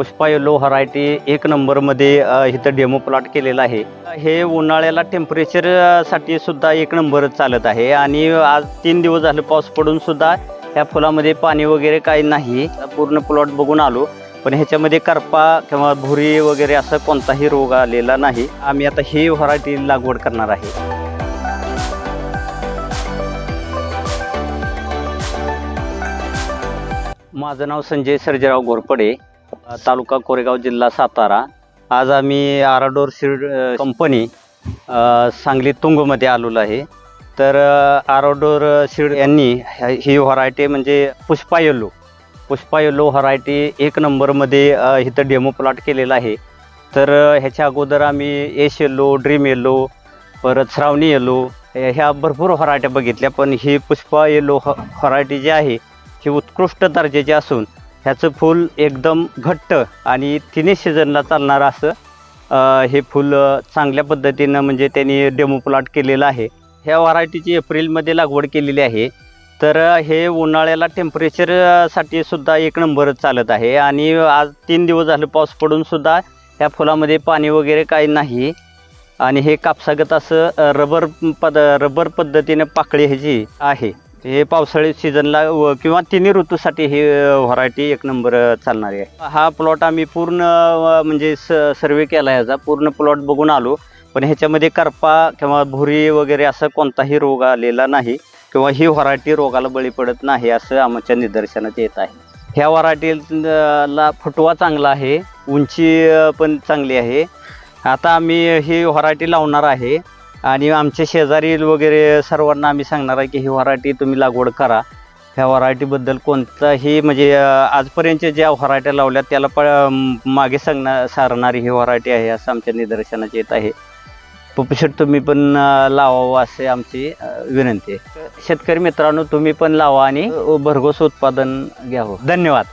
Pushpa yellow variety एक नंबरमध्ये इथं डेमो प्लॉट केलेला आहे. हे उन्हाळ्याला टेम्परेचरसाठी सुद्धा एक नंबर चालत आहे. आणि आज तीन दिवस झाले पाऊस पडून सुद्धा ह्या फुलामध्ये पाणी वगैरे काही नाही. पूर्ण प्लॉट बघून आलो. पण ह्याच्यामध्ये करपा किंवा भुरी वगैरे असं कोणताही रोग आलेला नाही. आम्ही आता ही व्हरायटी लागवड करणार आहे. माझं नाव संजय सर्जेराव घोरपडे तालुका कोरेगाव जिल्हा सातारा. आज आम्ही आराडोर सीड कंपनी सांगली तुंगमध्ये आलेलो आहे. तर आराडोर सीड यांनी ही व्हरायटी म्हणजे Pushpa yellow. Pushpa yellow variety एक नंबरमध्ये इथं डेमो प्लॉट केलेला आहे. तर ह्याच्या अगोदर आम्ही एश येलो ड्रीम येलो परत श्रावणी येलो ह्या भरपूर व्हरायट्या बघितल्या. पण ही पुष्पा येलो व्हरायटी जी आहे ही उत्कृष्ट दर्जाची असून ह्याचं फूल एकदम घट्ट आणि तिन्ही सीझनला चालणारं असं हे फूल चांगल्या पद्धतीनं म्हणजे त्यांनी डेमो प्लॉट केलेलं आहे. ह्या व्हरायटीची एप्रिलमध्ये लागवड केलेली आहे. तर हे उन्हाळ्याला टेम्परेचरसाठी सुद्धा एक नंबर चालत आहे आणि आज तीन दिवस झाले पाऊस पडून सुद्धा ह्या फुलामध्ये पाणी वगैरे काही नाही. आणि हे कापसागत असं रबर पद रबर पद्धतीने पाकळी ह्याची आहे. हे पावसाळी सीझनला व- किंवा तिन्ही ऋतूसाठी ही व्हरायटी एक नंबर चालणारी आहे. हा प्लॉट आम्ही पूर्ण म्हणजे स सर्वे केला ह्याचा. पूर्ण प्लॉट बघून आलो. पण ह्याच्यामध्ये करपा किंवा भुरी वगैरे असं कोणताही रोग आलेला नाही किंवा ही व्हरायटी रोगाला बळी पडत नाही असं आमच्या निदर्शनात येत आहे. ह्या व्हरायटीला फुटवा चांगला आहे. उंची पण चांगली आहे. आता आम्ही ही व्हरायटी लावणार आहे. आणि आमचे शेजारी वगैरे सर्वांना आम्ही सांगणार आहे की ही व्हरायटी तुम्ही लागवड करा. ह्या व्हरायटीबद्दल कोणताही म्हणजे अ, आजपर्यंत ज्या व्हरायट्या लावल्या त्याला प मागे सांगणार सारणारी ही व्हरायटी आहे असं आमच्या निदर्शनात येत आहे. पपशेट तुम्ही पण लावावं असे आमची विनंती आहे. शेतकरी मित्रांनो तुम्ही पण लावा आणि भरघोस उत्पादन घ्यावं. धन्यवाद.